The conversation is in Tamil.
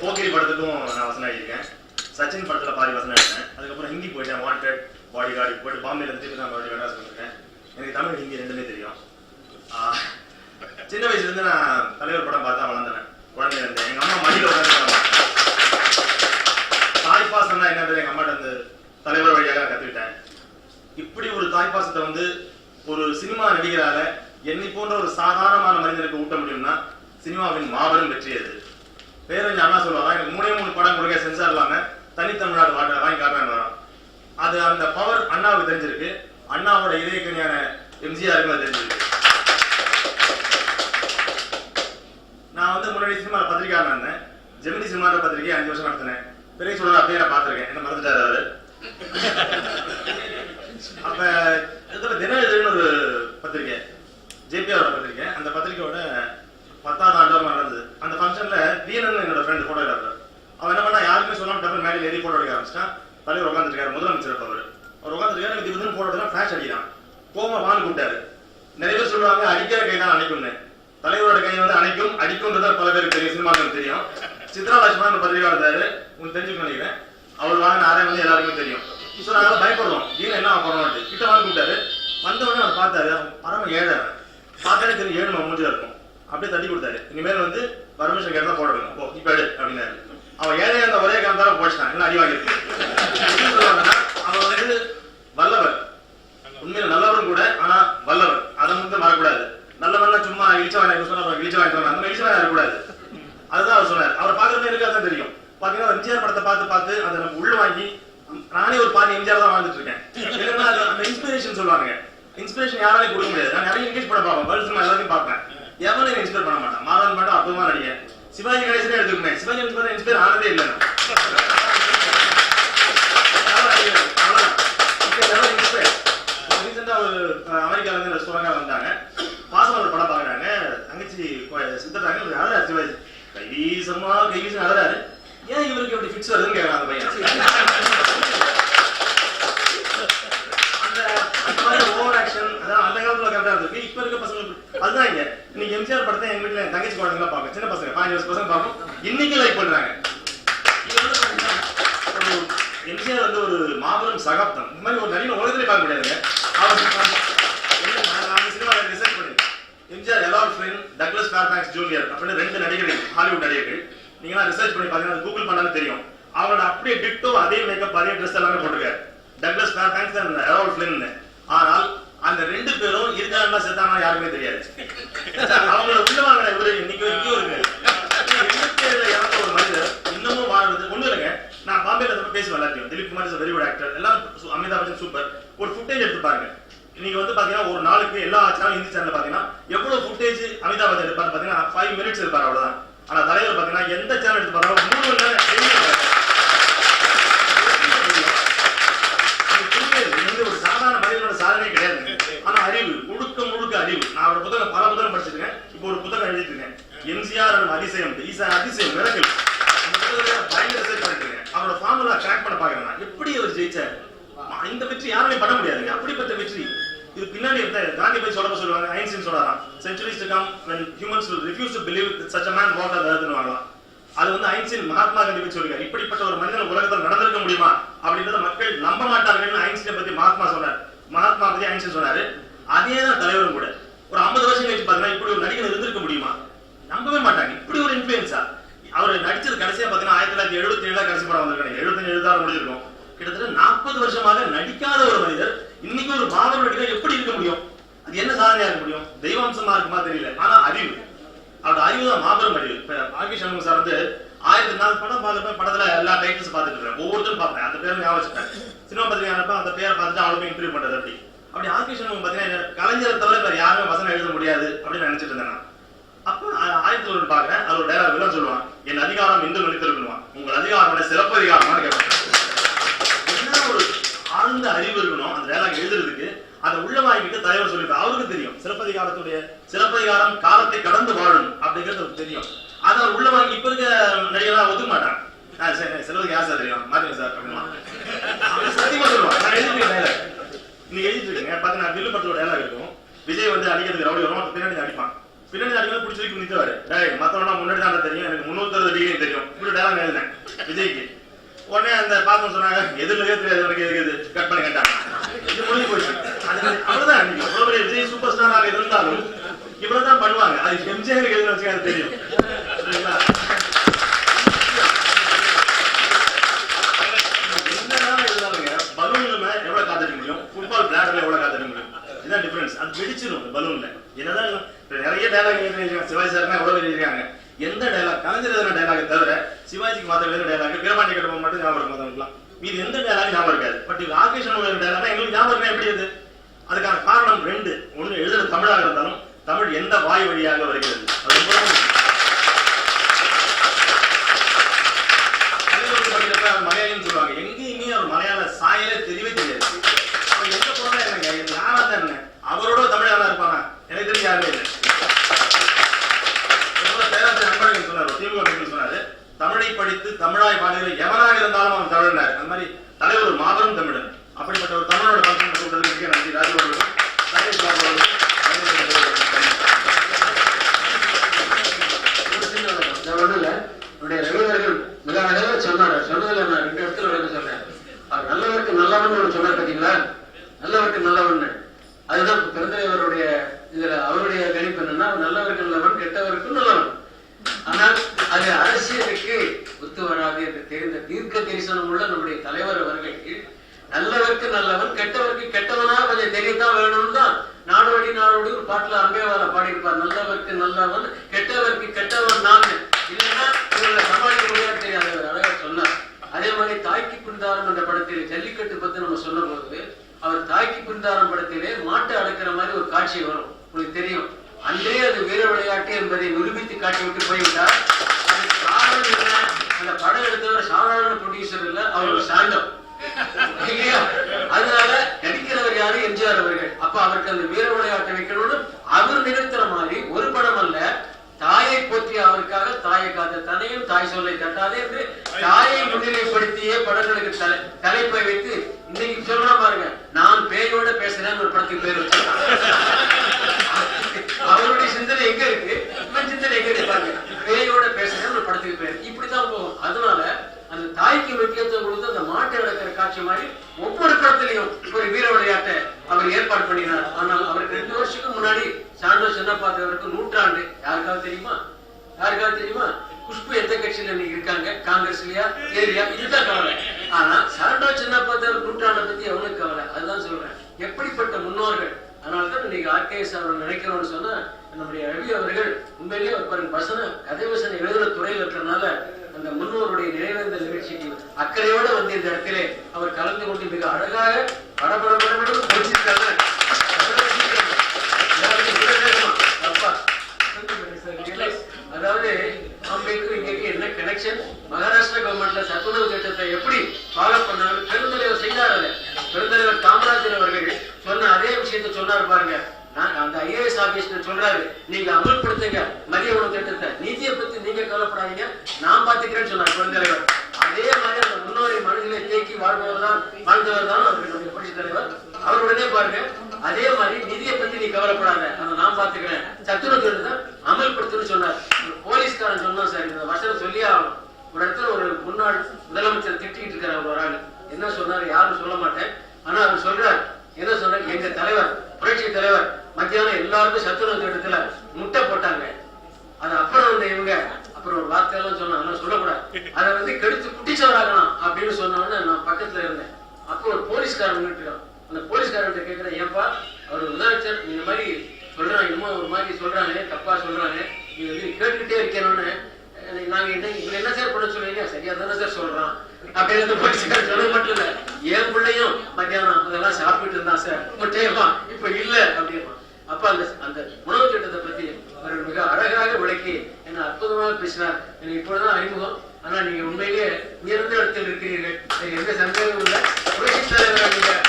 போக்கிரி படத்துக்கும் நான் வசனம் எழுதியிருக்கேன் சச்சின் படத்துல பாதி வசனம் எழுதினேன் அதுக்கப்புறம் ஹிந்தி போயிட்டேன் வாண்டட் பாடி கார்டு போயிட்டு பாம்பேல இருந்து நான் மறுபடியும் வேண்டாம் சொல்லியிருக்கேன். எனக்கு தமிழ் ஹிந்தி ரெண்டுமே தெரியும். ஆஹ், சின்ன வயசுல இருந்து நான் தலைவர் படம் பார்த்தேன் வளர்ந்தேன் குழந்தைய இருந்தேன் எங்க அம்மா மடியில உட்காந்து படம் பார்த்தேன். தாய்ப்பாசம்னா என்னன்றது எங்க அம்மாட்ட இருந்து தலைவர் வழியாக நான் கத்துக்கிட்டேன் இப்படி ஒரு தாய்ப்பாசத்தை வந்து ஒரு சினிமா நடிகரால என்னை போன்ற ஒரு சாதாரணமான மனிதனுக்கு ஊட்ட முடியும்னா சினிமாவின் மாபெரும் வெற்றி அது பேரறிஞர் அண்ணா சொல்லுவாங்க எனக்கு மூணே மூணு படம் கொடுக்க சென்சார் இல்லாம தனித்தமிழ்நாடு வாட்ட வாங்கி காட்டுறேன் அது அந்த பவர் அண்ணாவுக்கு தெரிஞ்சிருக்கு. அண்ணாவோட இதயக்கணியான எம்ஜிஆருக்கு தெரிஞ்சிருக்கு. நான் வந்து முன்னாடி சினிமா பத்திரிகையாளர் இருந்தேன். ஜெமினி சினிமா பத்திரிகை அஞ்சு வருஷம் நடத்தினேன். பெரிய சொல்ற அப்படியே நான் பார்த்திருக்கேன். என்ன மறந்துட்டாரு அவர் அப்ப இதுல தின இதழ்னு ஒரு பத்திரிகை ஜேபிஆரோட பத்திரிகை அந்த பத்திரிகையோட பத்தாவது ஆண்டு வருமா நடந்தது அந்த ஃபங்க்ஷன்ல வீரன் என்னோட ஃப்ரெண்ட் போட்டோகிராஃபர் அவன் என்ன பண்ணா யாருக்குமே சொல்லாம டபுள் மேடையில் ஏறி போட்டோ எடுக்க ஆரம்பிச்சிட்டான் தலைவர் உட்காந்துருக்காரு முதலமைச்சர் அப்ப அவரு அவர் உட்காந்துருக்காரு எனக்கு இதுன்னு போட்டோ எடுக்கலாம் ஃபிளாஷ் அடிக்கிறான் கோமா வான்னு கூப்பிட்டாரு நிறைய பேர் சொல்லுவாங்க அடிக்கிற கை தான் அணைக்கும்னு. தலைவரோட கை வந்து அணைக்கும் அடிக்கும்ன்றதா பல பேருக்கு தெரியும் சினிமாக்கள் தெரியும். சித்ரா லட்சுமணன் பத்திரிகை இருந்தாரு உங்களுக்கு தெரிஞ்சுக்க நினைக்கிறேன். அவர் வாங்க நாரே வந்து எல்லாருக்குமே தெரியும். ஸோ நாங்கள் பயப்படுறோம். வீரன் என்ன பண்ணணும் கிட்ட வந்து கூப்பிட்டாரு. வந்த உடனே அவர் பார்த்தாரு அவன் பரம ஏழை பார்த்தாலே தெரியும் ஏழு நம்ம இருக்கும். அப்படியே தட்டி கொடுத்தாரு. இனிமேல் வந்து பர்மிஷன் கேட்டால் போடணும். ஓ இப்ப எடு அப்படின்னாரு. அவன் ஏழையா இருந்த ஒரே காரணத்தால போச்சிட்டான். எல்லாம் அடி வாங்கிருக்கு சொல்லுவாங்கன்னா, அவன் வந்து வல்லவர். உண்மையில நல்லவரும் கூட ஆனா வல்லவர். அதை மட்டும் வரக்கூடாது. நல்லவன்னா சும்மா இழிச்ச வாங்க சொன்னா இழிச்ச வாங்க அந்த மாதிரி இழிச்ச அதுதான் அவர் சொன்னார் அவரை பார்க்கறது எனக்கு அதான் தெரியும். பாத்தீங்கன்னா எம்ஜிஆர் படத்தை பார்த்து பார்த்து அதை நம்ம உள்ள வாங்கி நானே ஒரு பாதி எம்ஜிஆர் தான் வாழ்ந்துட்டு இருக்கேன். என்னன்னா அந்த இன்ஸ்பிரேஷன் சொல்லுவாங்க இன்ஸ்பிரேஷன் யாராலையும் கொடுக்க முடியாது. நான் நிறைய இங்கிலீஷ் படம் பார்ப்பேன். வேர்ல்ட் சினிமா எல்லாத்தையும் பார்ப்பேன். எவனையும் இன்ஸ்பயர் பண்ண மாட்டேன். மாதவன் மட்டும் அற்புதமா நடிகன். சிவாஜி கணேசனே எடுத்துக்கணும் சிவாஜி இன்ஸ்பயர் ஆனதே இல்லை நான். அவ்வளவுதான். இப்ப எல்லாரும் inspire. இப்ப recent ஆ ஒரு அஹ், அமெரிக்கால இருந்து இந்த சுரங்கா வந்தாங்க பாசம் ஒரு படம் பாக்குறாங்க தங்கச்சி சித்தட்டாங்க இவர் அழறாரு சிவாஜி கைவீசமா கைவீசம் அழறாரு ஏன் இவருக்கு எப்படி ஃபிக்ஸ் வருதுன்னு கேட்கறான் அந்த பையன் அந்த அந்த மாதிரி ஓவர் ஆக்ஷன் அதான் அந்த காலத்துல கரெக்டா இருக்கு இப்ப இருக்க பசங்களுக்கு இன்னைக்கு எம்ஜிஆர் படத்தை எங்க வீட்டுல என் தங்கச்சி குழந்தைங்களா பார்ப்பேன் சின்ன பசங்க பாஞ்சு வருஷம் பசங்க பார்ப்போம் இன்னைக்கு லைக் பண்றாங்க. எம்ஜிஆர் வந்து ஒரு மாபெரும் சகாப்தம். இந்த மாதிரி ஒரு நவீன உலகத்திலே பார்க்க முடியாதுங்க. அவர் நான் சினிமாவில் ரிசர்ச் பண்ணிருக்கேன் MGR எலால் friend Douglas Fairbanks junior அப்படின்னு ரெண்டு நடிகர்கள் ஹாலிவுட் நடிகர்கள். நீங்க ரிசர்ச் பண்ணி பாத்தீங்கன்னா கூகுள் பண்ணாலும் தெரியும். அவரோட அப்படியே டிட்டோ அதே மேக்கப் அதே ட்ரெஸ் எல்லாமே போட்டிருக்காரு. Douglas Fairbanks and Errol Flynn ஆனால் அந்த ரெண்டு பேரும் இருக்காங்களா செத்தாங்களா யாருமே தெரியாது. அவங்கள உள்ள வாங்கின இவரு இன்னைக்கு வரைக்கும் இருக்கு இறந்த ஒரு மனிதர் இன்னமும் வாழ்றது ஒண்ணு இல்லைங்க. நான் பாம்பேல இருந்து பேசுவேன் எல்லாத்தையும். Dilip Kumar is very good actor எல்லாம் அமிதாப் பச்சன் சூப்பர் ஒரு ஃபுட்டேஜ் எடுத்து பாருங்க. நீங்க வந்து பாத்தீங்கன்னா ஒரு நாளுக்கு எல்லா சேனல் ஹிந்தி சேனல் பாத்தீங்கன்னா எவ்வளவு ஃபுட்டேஜ் அமிதாப் பச்சன் எடுப்பாரு பாத்தீங்கன்னா ஃபைவ் மினிட்ஸ் இருப்பாரு அவ்வளவுதான். ஆனா தலைவர் பாத்தீங்கன்னா எந்த சேனல் எடுத்து பாருங்க மூணு மணி நேரம் daily இருப்பாரு. எனக்கு புரியாது. இது வந்து ஒரு சாதாரண மனிதனோட சாதனை கிடையாது ஆனா அறிவு முழுக்க முழுக்க அறிவு நான் அவரோட புத்தகம் பல புத்தகம் படிச்சிருக்கேன் இப்போ ஒரு புத்தகம் எழுதிட்டு இருக்கேன் எம்ஜிஆர் அதிசயம் ஈசா அதிசயம் மிரக்கல் பயங்கர ரிசர்ச் பண்ணிருக்கேன் அவரோட ஃபார்முலா ட்ராக் பண்ண பாக்குறேன் எப்படி அவர் ஜெயிச்சார்? இந்த வெற்றி யாருமே பண்ண முடியாதுங்க அப்படிப்பட்ட வெற்றி. இது பின்னாடி இருந்த காந்தி போய் சொல்ல சொல்லுவாங்க. ஐன்ஸ்டீன் சொல்லலாம் centuries to come when humans will refuse to believe that such a man walked on the earth வாங்கலாம். அது வந்து ஐன்ஸ்டீன் மகாத்மா காந்தி போய் சொல்லுங்க இப்படிப்பட்ட ஒரு மனிதன் உலகத்தில் நடந்திருக்க முடியுமா? அப்படின்றத மக்கள் நம்ப மாட்டார்கள்னு ஐன்ஸ்டீன் பத்தி மகாத்மா சொன்னார். மகாத்மா பத்தி ஐன்ஸ்டீன் சொன்னாரு. அதே தான் தலைவரும் கூட. ஒரு 50 வருஷம் கழிச்சு பாத்தீங்கன்னா இப்படி ஒரு நடிகர் இருந்திருக்க முடியுமா நம்பவே மாட்டாங்க இப்படி ஒரு இன்ஃபுளுன்ஸா அவர் நடிச்சது கடைசியா பாத்தீங்கன்னா ஆயிரத்தி தொள்ளாயிரத்தி எழுபத்தி ஏழுல கடைசி படம் வந்திருக்காங்க எழுபத்தஞ்சு எழுபத்தாறு முடிஞ்சிருக்கும் கிட்டத்தட்ட நாற்பது வருஷமாக நடிக்காத ஒரு மனிதர் இன்னைக்கு ஒரு மாபெரும் நடிகர் எப்படி இருக்க முடியும் அது என்ன சாதனையா இருக்க முடியும் தெய்வாம்சமா இருக்குமா தெரியல. ஆனா அறிவு. அவரோட அறிவு தான் மாபெரும் அறிவு. இப்ப ஆகி சண்முகம் சார் வந்து ஆயிரத்தி நாலு படம் பார்த்துப்பேன் படத்துல எல்லா டைட்டில்ஸ் பார்த்துட்டு இருக்கேன் ஒவ்வொருத்தரும் பார்ப்பேன். அந்த பேர் ஞாபகம் சினிமா பத்திரிகை அந்த பேரை பார்த்துட்டு அவளுக்கு இன்டர்வியூ பண்றது அப்படி. அப்படி ஆகி சண்முகம் பாத்தீங்கன்னா கலைஞரை தவிர வேற யாருமே வசனம் எழுத முடியாது அப்படின்னு நினைச்சிட்டு இருந்தேன் அப்ப ஆயிரத்தி ஒன்று பாக்குறேன் அதோட ஒரு டைலாக் சொல்லுவான் என் அதிகாரம் இந்து நினைத்திருக்கணுமா உங்கள் அதிகாரம் சிறப்பு அதிகாரமானு கேட்பேன் என்ன ஒரு ஆழ்ந்த அறிவு இருக்கணும் அந்த டைலாக் எழுதுறதுக்கு அதை உள்ள வாங்கிட்டு தலைவர் சொல்லிருப்பார் அவருக்கு தெரியும் சிலப்பதிகாரத்துடைய சிலப்பதிகாரம் காலத்தை கடந்து வாழும் அப்படிங்கிறது அவருக்கு தெரியும். அதை அவர் உள்ள வாங்கி இப்ப இருக்க நடிகர்லாம் ஒத்துக்க மாட்டான் ஆ, சரி சிலருக்கு யார் சார் தெரியும்? மாத்திங்க சார் அப்படின்னா சத்தியமா சொல்லுவான் நான் எழுதிருக்கேன் டைலாக் நீங்க எழுதிட்டு இருக்கீங்க நான் வில்லு படத்தோட டைலாக் இருக்கும். விஜய் வந்து அடிக்கிறதுக்கு ரவுடி வரும் பின்னாடி அடிப்பான். பின்னாடி அடிக்கிறது பிடிச்சிருக்கு நிற்கிறாரு நிறுத்துவாரு டேய் மத்தவனா முன்னாடி தான் தெரியும். எனக்கு முன்னூத்தி அறுபது டிகிரி தெரியும். இப்படி டேலாக் எழுதினேன். விஜய்க்கு. உடனே அந்த பாக்கம் சொன்னாங்க எதிர்லயே தெரியாது எனக்கு எதுக்கு கட் பண்ணி கேட்டாங்க. இது முடிஞ்சு போயிடுச்சு அவ்வளவுதான். எவ்வளவு பெரிய விஜய் சூப்பர் ஸ்டாராக இருந்தாலும் இவ்வளவுதான் பண்ணுவாங்க. அது எம்ஜிஆர் எழுதி வச்சு தெரியும். எவ்வளவு முடியும் எவ்வளவு அது வெடிச்சிடும் பலூன்ல. என்னதான் நிறைய டைலாக் எழுதிருக்காங்க சிவாஜி சார்னா எவ்வளவு எழுதிருக்காங்க எந்த டைலாக் கலைஞர் எழுதின டைலாக் தவிர சிவாஜிக்கு மாத்த எழுதின டைலாக் வீரபாண்டி கட்டபொம்மன் மட்டும் ஞாபகம் இருக்கும் மீது எந்த டைலாக் ஞாபகம் இருக்காது. பட் இது ராகேஷ் எழுதின எங்களுக்கு ஞாபகம் எப்படி அது? அதுக்கான காரணம் ரெண்டு. ஒன்று எழுதுற தமிழாக இருந்தாலும் தமிழ் எந்த வாய் வழியாக வருகிறது? அது ரொம்ப தான் முக்கியம். கலியுகத்து படிக்கிறப்ப அவர் மலையாளின்னு சொல்லுவாங்க எங்கேயுமே அவர் மலையாள சாயலே தெரியவே தெரியாது அவர் எங்க போனா என்னங்க இது யாரா தான் என்ன அவரோட தமிழாளா இருப்பானா எனக்கு தெரிஞ்சு யாருமே இல்லை இதுபோல பேராசிரியர் அன்பழகன் சொன்னார் திமுக மீட்டிங் சொன்னாரு தமிழை படித்து தமிழாய் பாடுகிற எவனாக இருந்தாலும் அவன் தமிழனார் அந்த மாதிரி தலைவர் ஒரு மாபெரும் தமிழன் அப்படிப்பட்ட ஒரு தமிழோட பங்கு சொல்றதுக்கு மிக நன்றி ராஜு அவர்களுக்கும் ராஜேஷ் பாபு அவர்களுக்கும் ஒரு சின்ன விளக்கம். இந்த ஒண்ணும் இல்ல. என்னுடைய ரவிவர்கள் மிக அழகா சொன்னாரு. சொன்னதுல நான் ரெண்டு இடத்துல விளக்கம் சொல்றேன். அவர் நல்லவருக்கு நல்லவன் ஒண்ணு சொன்னார் பாத்தீங்களா? நல்லவருக்கு நல்லவன். அதுதான் பெருந்தலைவருடைய இதுல அவருடைய கணிப்பு என்னன்னா நல்லவருக்கு நல்லவன் கெட்டவருக்கு நல்லவன் ஆனால் அது அரசியலுக்கு ஒத்து வராது என்று தெரிந்த தீர்க்க தரிசனம் உள்ள நம்முடைய தலைவர் அவர்களுக்கு நல்லவருக்கு நல்லவன் கெட்டவருக்கு கெட்டவனா கொஞ்சம் தெரியத்தான் வேணும்னு தான் நாடோடி நாடோடி ஒரு பாட்டுல அம்பேவால பாடியிருப்பார் நல்லவருக்கு நல்லவன் கெட்டவருக்கு கெட்டவன் நான் இல்லைன்னா இவங்களை சமாளிக்க முடியாது தெரியாது அவர் அழகா சொன்னார் அதே மாதிரி தாய்க்கு பிந்தாரம் என்ற படத்தில் ஜல்லிக்கட்டு பத்தி நம்ம சொல்லும் போது அவர் தாய்க்கு பிந்தாரம் படத்திலே மாட்டை அடக்கிற மாதிரி ஒரு காட்சி வரும் உங்களுக்கு தெரியும் அன்றே அது வீர விளையாட்டு என்பதை நிரூபித்து காட்டி விட்டு போய்விட்டார் அதுக்கு காரணம் என்ன அந்த படம் எடுத்தவர் சாதாரண அவர்கள் சார்ந்த அவர் ஒரு சாண்டம் இல்லையா அதனால நடிக்கிறவர் யாரு எம்ஜிஆர் அவர்கள் அப்ப அவருக்கு அந்த வீர விளையாட்டை வைக்கணும்னு அவர் நிறுத்துற மாதிரி ஒரு படம் அல்ல தாயை போற்றி அவருக்காக தாயை காத்த தனையும் தாய் சொல்லை தட்டாதே என்று தாயை முன்னிலைப்படுத்திய படங்களுக்கு தலை தலைப்பை வைத்து இன்னைக்கு சொல்றா பாருங்க நான் பேயோட பேசுறேன்னு ஒரு படத்துக்கு பேர் வச்சிருக்கான் அவருடைய சிந்தனை எங்க இருக்கு இவன் சிந்தனை எங்க இருக்கு பாருங்க பேயோட பேசுறேன் ஒரு படத்துக்கு பேர் இப்படித்தான் போகும் அதனால அந்த தாய்க்கு முக்கியத்துவம் கொடுத்து அந்த மாட்டை அடக்கிற காட்சி மாதிரி ஒவ்வொரு படத்திலையும் ஒரு வீர விளையாட்டை அவர் ஏற்பாடு பண்ணினார் ஆனால் அவருக்கு ரெண்டு வருஷத்துக்கு முன்னாடி சாண்டோ சின்னப்பாத்தவருக்கு நூற்றாண்டு. யாருக்காவது தெரியுமா? யாருக்காவது தெரியுமா? குஷ்பு எந்த கட்சியில நீங்க இருக்காங்க? காங்கிரஸ்லயா ஏரியா இதுதான் கவலை. ஆனா சாண்டோ சின்னப்பாத்தவர் நூற்றாண்டை பத்தி எவனுக்கு கவலை? அதுதான் சொல்றேன். எப்படிப்பட்ட முன்னோர்கள்? அதனாலதான் இன்னைக்கு ஆர்கேஎஸ் அவர் நினைக்கிறோம்னு சொன்னா நம்முடைய ரவி அவர்கள் உண்மையிலேயே ஒரு பாருங்க வசன கதை வசன எழுதுற துறையில் இருக்கிறனால அந்த முன்னோருடைய நிறைவேந்த நிகழ்ச்சிக்கு அக்கறையோட வந்து இந்த இடத்திலே அவர் கலந்து கொண்டு மிக அழகாக படபடபடபடும் படபட என்ன மகாராஷ்டிரா கவர்மெண்ட்ல சத்துணவு திட்டத்தை எப்படி ஃபாலோ பண்ணாங்க பெருந்தலைவர் செய்தார் அதை பெருந்தலைவர் காமராஜர் அவர்கள் சொன்ன அதே விஷயத்த சொன்னார் பாருங்க. நான் அந்த ஐஏஎஸ் ஆபீஸ்ல சொல்றாரு. நீங்க அமல்படுத்துங்க. மதிய உணவு திட்டத்தை. நீதியை பத்தி நீங்க கவலைப்படாதீங்க. நான் பாத்துக்கிறேன்னு சொன்னார் பெருந்தலைவர். அதே மாதிரி அந்த முன்னோரை மனதிலே தேக்கி வாழ்பவர் தான் வாழ்ந்தவர் தான் நம்முடைய புரட்சி தலைவர். அவருடனே பாருங்க அதே மாதிரி நிதியை பத்தி நீ கவலைப்படாத அதை நான் பாத்துக்கிறேன் சத்துணவு திட்டத்தை அமல்படுத்துன்னு சொன்னார் ஒரு போலீஸ்காரன் சொன்னா சார் இந்த வசனம் சொல்லியே ஆகணும் ஒரு இடத்துல ஒரு முன்னாள் முதலமைச்சர் திட்டிக்கிட்டு இருக்காரு ஒரு ஆள் என்ன சொன்னாரு யாரும் சொல்ல மாட்டேன் ஆனா அவர் சொல்றார் என்ன சொல்றாரு எங்க தலைவர் புரட்சி தலைவர் மத்தியானம் எல்லாருக்கும் சத்துணவு திட்டத்துல முட்டை போட்டாங்க. அது அப்புறம் வந்து இவங்க அப்புறம் ஒரு வார்த்தையெல்லாம் சொன்னாங்க அதெல்லாம் சொல்லக்கூடாது. அதை வந்து கெடுத்து குட்டிச்சவராகலாம் அப்படின்னு சொன்னோன்னு நான் பக்கத்துல இருந்தேன். அப்போ ஒரு போலீஸ்காரன் நின்றுட்டான் அந்த போலீஸ்காரன் கேட்கிறேன் ஏன்பா அவர் முதலமைச்சர் இந்த மாதிரி சொல்றாங்க இன்னும் ஒரு மாதிரி சொல்றாங்க தப்பா சொல்றாங்க. நீ வந்து கேட்டுக்கிட்டே இருக்கணும்னு நாங்க என்ன இவங்க என்ன சார் பண்ண சொல்லுவீங்க சரியா தானே சார் சொல்றான். அப்படின்னு போலீஸ்காரன் சொல்ல மட்டும் இல்ல என் பிள்ளையும் மத்தியானம் அதெல்லாம் சாப்பிட்டு இருந்தான் சார். முட்டையமா இப்ப இல்ல அப்படின்னா அப்ப அந்த உணவு திட்டத்தை பத்தி அவர்கள் மிக அழகாக விளக்கி என்ன அற்புதமாக பேசினார். எனக்கு இப்பொழுதுதான் அறிமுகம். ஆனா நீங்க உண்மையிலேயே உயர்ந்த இடத்தில் இருக்கிறீர்கள். எந்த சந்தேகமும் இல்லை. புரட்சி தலைவராக